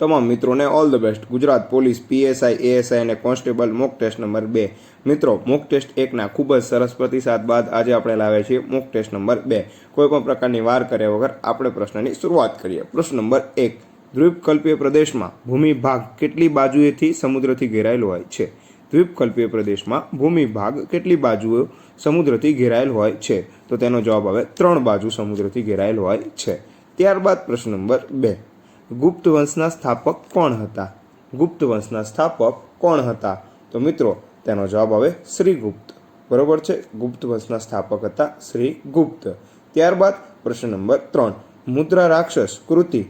તમામ મિત્રોને all the best Gujarat police, PSI, ASI અને કોન્સ્ટેબલ મોક ટેસ્ટ નંબર બે. મિત્રો, મોક ટેસ્ટ એકના ખૂબ જ સરસ પ્રતિસાદ બાદ આજે આપણે લાવ્યા છીએ મોક ટેસ્ટ નંબર બે. કોઈ પણ પ્રકારની વાર કર્યા વગર આપણે પ્રશ્નની શરૂઆત કરીએ. પ્રશ્ન નંબર એક. દ્વીપકલ્પીય પ્રદેશમાં ભૂમિ ભાગ કેટલી બાજુએથી સમુદ્રથી ઘેરાયેલો હોય છે? દ્વીપકલ્પીય પ્રદેશમાં ભૂમિ ભાગ કેટલી બાજુઓ સમુદ્રથી ઘેરાયેલ હોય છે? તો તેનો જવાબ આવે ત્રણ બાજુ સમુદ્રથી ઘેરાયેલ હોય છે. ત્યારબાદ પ્રશ્ન નંબર બે. ગુપ્ત વંશના સ્થાપક કોણ હતા? ગુપ્ત વંશના સ્થાપક કોણ હતા? તો મિત્રો, તેનો જવાબ આવે શ્રીગુપ્ત. બરોબર છે? ગુપ્ત વંશના સ્થાપક હતા શ્રીગુપ્ત. ત્યારબાદ પ્રશ્ન નંબર ત્રણ. મુદ્રા રાક્ષસ કૃતિ.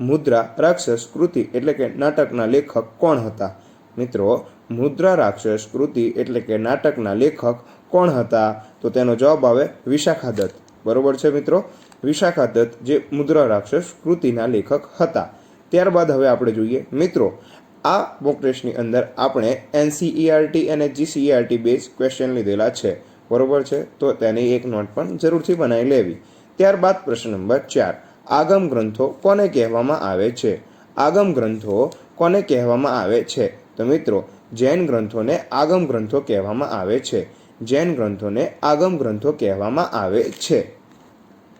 મુદ્રા રાક્ષસ કૃતિ એટલે કે નાટકના લેખક કોણ હતા? મિત્રો, મુદ્રા રાક્ષસ કૃતિ એટલે કે નાટકના લેખક કોણ હતા? તો તેનો જવાબ આવે વિશાખાદત્ત. બરોબર છે મિત્રો? વિશાખાદત્ત, જે મુદ્રા રાક્ષસ કૃતિના લેખક હતા. ત્યારબાદ હવે આપણે જોઈએ, મિત્રો, આ મોક અંદર આપણે એનસીઈઆરટી અને જીસીઈઆરટી બેઝ ક્વેશ્ચન લીધેલા છે. બરોબર છે? તો તેની એક નોટ પણ જરૂરથી બનાવી લેવી. ત્યારબાદ પ્રશ્ન નંબર ચાર. આગમ ગ્રંથો કોને કહેવામાં આવે છે? આગમ ગ્રંથો કોને કહેવામાં આવે છે? તો મિત્રો, જૈન ગ્રંથોને આગમ ગ્રંથો કહેવામાં આવે છે. જૈન ગ્રંથોને આગમ ગ્રંથો કહેવામાં આવે છે.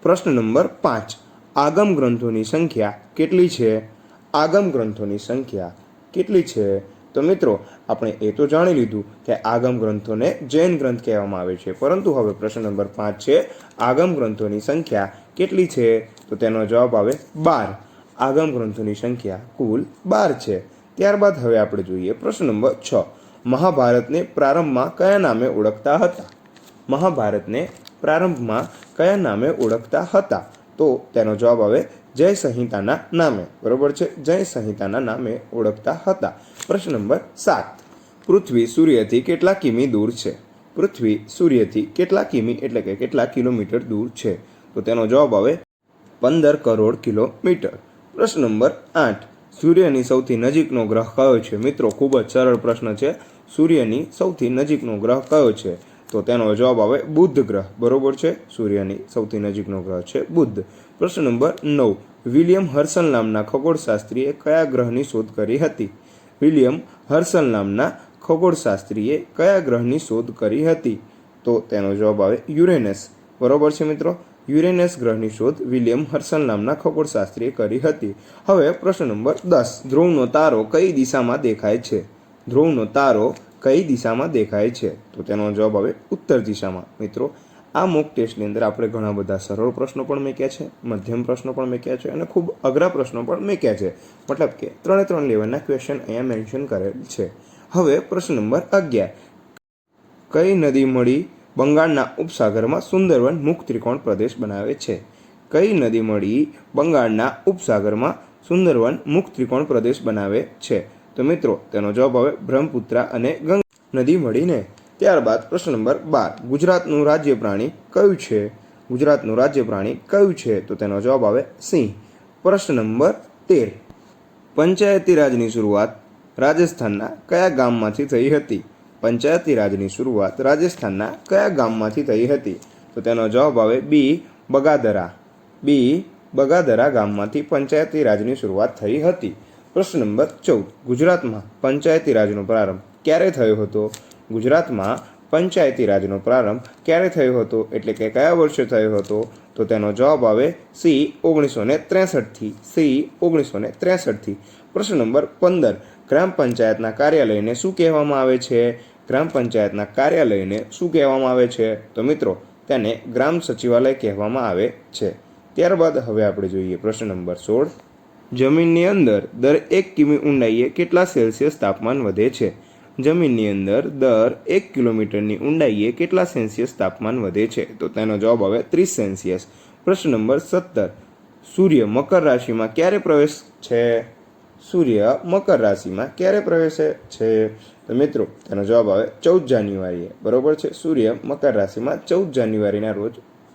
પ્રશ્ન નંબર પાંચ. આગમ ગ્રંથોની સંખ્યા કેટલી છે? આગમ ગ્રંથોની સંખ્યા કેટલી છે? તો મિત્રો, આપણે એ તો જાણી લીધું કે આગમ ગ્રંથોને જૈન ગ્રંથ કહેવામાં આવે છે. પરંતુ હવે પ્રશ્ન નંબર પાંચ છે, આગમ ગ્રંથોની સંખ્યા કેટલી છે? તો તેનો જવાબ આવે બાર. આગમ ગ્રંથોની સંખ્યા કુલ બાર છે. ત્યારબાદ હવે આપણે જોઈએ પ્રશ્ન નંબર છ. મહાભારતને પ્રારંભમાં કયા નામે ઓળખતા હતા? મહાભારતને પ્રારંભમાં કયા નામે ઓળખતા હતા? તો તેનો જવાબ આવે, જય સંહિતાના નામે. બરોબર છે? જય સંહિતાના નામે ઓળખતા હતા. પ્રશ્ન નંબર સાત. પૃથ્વી સૂર્યથી કેટલા કિમી દૂર છે? પૃથ્વી સૂર્યથી કેટલા કિમી એટલે કે કેટલા કિલોમીટર દૂર છે? તો તેનો જવાબ આવે, પંદર કરોડ કિલોમીટર. પ્રશ્ન નંબર આઠ. સૂર્યની સૌથી નજીકનો ગ્રહ કયો છે? મિત્રો, ખૂબ જ સરળ પ્રશ્ન છે. સૂર્યની સૌથી નજીકનો ગ્રહ કયો છે? તો તેનો જવાબ આવે બુધ ગ્રહ. બરોબર છે? સૂર્યની સૌથી નજીકનો ગ્રહ છે બુધ. પ્રશ્ન નંબર નવ. વિલિયમ હર્સલ નામના ખગોળશાસ્ત્રીએ કયા ગ્રહની શોધ કરી હતી? વિલિયમ હર્સલ નામના ખગોળશાસ્ત્રીએ કયા ગ્રહની શોધ કરી હતી? તો તેનો જવાબ આવે યુરેનસ. બરોબર છે મિત્રો? યુરેનસ ગ્રહની શોધ વિલિયમ હર્સલ નામના ખગોળશાસ્ત્રીએ કરી હતી. હવે પ્રશ્ન નંબર દસ. ધ્રુવનો તારો કઈ દિશામાં દેખાય છે? ધ્રુવનો તારો કઈ દિશામાં દેખાય છે? તો તેનો જવાબ આવે ઉત્તર દિશામાં. મિત્રો, આ મોક ટેસ્ટની અંદર આપણે ઘણા બધા સરળ પ્રશ્નો પણ મેક્યા છે, મધ્યમ પ્રશ્નો પણ મેક્યા છે અને ખૂબ અઘરા પ્રશ્નો પણ મેક્યા છે. મતલબ કે ત્રણે ત્રણ લેવલના ક્વેશ્ચન અહીંયા મેન્શન કરેલ છે. હવે પ્રશ્ન નંબર અગિયાર. કઈ નદી મળી બંગાળના ઉપસાગરમાં સુંદરવન મુખ ત્રિકોણ પ્રદેશ બનાવે છે? કઈ નદી મળી બંગાળના ઉપસાગરમાં સુંદરવન મુખ ત્રિકોણ પ્રદેશ બનાવે છે? તો મિત્રો, તેનો જવાબ આવે બ્રહ્મપુત્રા અને ગંગા નદી મળીને. ત્યારબાદ પ્રશ્ન નંબર બાર, ગુજરાતનું રાજ્ય પ્રાણી કયું છે? ગુજરાતનું રાજ્ય પ્રાણી કયું છે? તો તેનો જવાબ આવે સિંહ. પ્રશ્ન નંબર તેર પંચાયતી રાજની શરૂઆત રાજસ્થાનના કયા ગામમાંથી થઈ હતી? પંચાયતી રાજની શરૂઆત રાજસ્થાનના કયા ગામમાંથી થઈ હતી? તો તેનો જવાબ આવે બી, બગાદરા. બી, બગાદરા ગામમાંથી પંચાયતી રાજની શરૂઆત થઈ હતી. પ્રશ્ન નંબર ચૌદ. ગુજરાતમાં પંચાયતી રાજનો પ્રારંભ ક્યારે થયો હતો? ગુજરાતમાં પંચાયતી રાજનો પ્રારંભ ક્યારે થયો હતો? એટલે કે કયા વર્ષે થયો હતો? તો તેનો જવાબ આવે સી ઓગણીસો ને ત્રેસઠથી સી ઓગણીસો ને ત્રેસઠથી પ્રશ્ન નંબર પંદર. ગ્રામ પંચાયતના કાર્યાલયને શું કહેવામાં આવે છે? ગ્રામ પંચાયતના કાર્યાલયને શું કહેવામાં આવે છે? તો મિત્રો, તેને ગ્રામ સચિવાલય કહેવામાં આવે છે. ત્યારબાદ હવે આપણે જોઈએ પ્રશ્ન નંબર સોળ. જમીનની અંદર દર એક કિમી ઊંડાઈએ કેટલા સેલ્સિયસ તાપમાન વધે છે? જમીનની અંદર દર એક કિલોમીટરની ઊંડાઈએ કેટલા સેલ્સિયસ તાપમાન વધે છે? તો તેનો જવાબ આવે ત્રીસ સેલ્સિયસ. પ્રશ્ન નંબર સત્તર. સૂર્ય મકર રાશિમાં ક્યારે પ્રવેશ છે? સૂર્ય મકર રાશિમાં ક્યારે પ્રવેશે છે? તો મિત્રો, તેનો જવાબ આવે ચૌદ જાન્યુઆરીએ. બરોબર છે? સૂર્ય મકર રાશિમાં ચૌદ જાન્યુઆરીના રોજ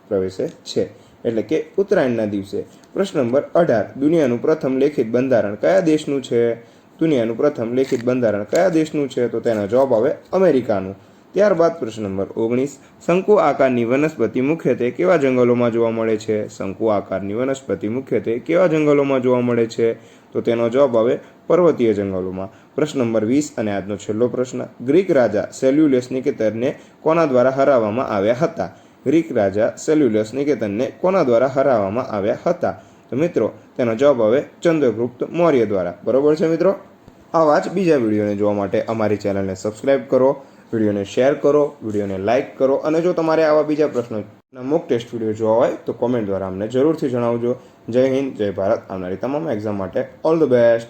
પ્રવેશે છે. એટલે કે ઉત્તરાયણના દિવસે. પ્રશ્ન નંબર અઢાર. દુનિયાનું પ્રથમ લેખિત બંધારણ કયા દેશનું છે? દુનિયાનું પ્રથમ લેખિત બંધારણ કયા દેશનું છે? તો તેનો જવાબ આવે અમેરિકાનું. ત્યારબાદ પ્રશ્ન નંબર ઓગણીસ. શંકુ આકારની વનસ્પતિ મુખ્યત્વે કેવા જંગલોમાં જોવા મળે છે? શંકુ આકારની વનસ્પતિ મુખ્યત્વે કેવા જંગલોમાં જોવા મળે છે? તો તેનો જવાબ આવે પર્વતીય જંગલોમાં. પ્રશ્ન નંબર વીસ અને આજનો છેલ્લો પ્રશ્ન. ગ્રીક રાજા સેલ્યુલિયસ નિકેતરને કોના દ્વારા હરાવવામાં આવ્યા હતા? ગ્રીક રાજા સેલ્યુલસ નિકેતનને કોના દ્વારા હરાવવામાં આવ્યા હતા? તો મિત્રો, તેનો જવાબ આવે ચંદ્રગુપ્ત મૌર્ય દ્વારા. બરોબર છે મિત્રો? આવા જ બીજા વિડીયોને જોવા માટે અમારી ચેનલને સબસ્ક્રાઇબ કરો, વિડીયોને શેર કરો, વિડીયોને લાઇક કરો અને જો તમારે આવા બીજા પ્રશ્નોના મોક ટેસ્ટ વીડિયો જોવા હોય તો કોમેન્ટ દ્વારા અમને જરૂરથી જણાવજો. જય હિન્દ, જય ભારત. આવનારી તમામ એક્ઝામ માટે ઓલ ધ બેસ્ટ